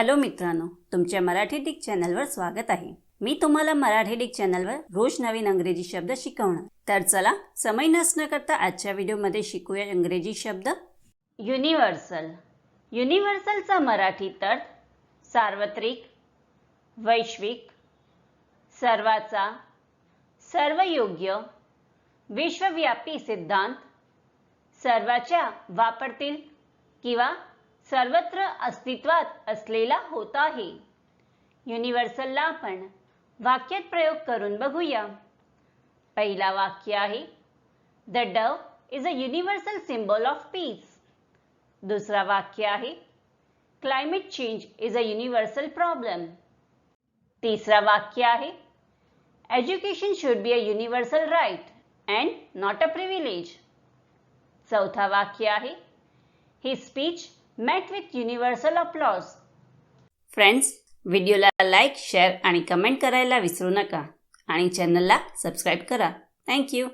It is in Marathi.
हॅलो मित्रांनो तुमच्या मराठी डिक चॅनलवर स्वागत आहे. मी तुम्हाला मराठी डिक चॅनलवर रोज नवीन अंग्रेजी शब्द शिकवणार. तर चला समय नसणं करता आजच्या व्हिडिओमध्ये शिकूया इंग्रजी शब्द. युनिव्हर्सल युनिव्हर्सलचा मराठीत अर्थ सार्वत्रिक वैश्विक सर्वाचा सर्वयोग्य विश्वव्यापी सिद्धांत सर्वाच्या वापरतील किंवा सर्वत्र अस्तित्वात असलेला होत आहे. युनिव्हर्सलला आपण वाक्यात प्रयोग करून बघूया. पहिला वाक्य आहे the dove is a universal symbol of peace दुसरा वाक्य आहे climate change is a universal problem तिसरा वाक्य आहे education should be a universal right and not a privilege चौथा वाक्य आहे ही speech met with universal applause. Friends व्हिडिओला लाईक शेअर आणि कमेंट करायला विसरू नका. आणि चॅनलला सबस्क्राईब करा. थँक्यू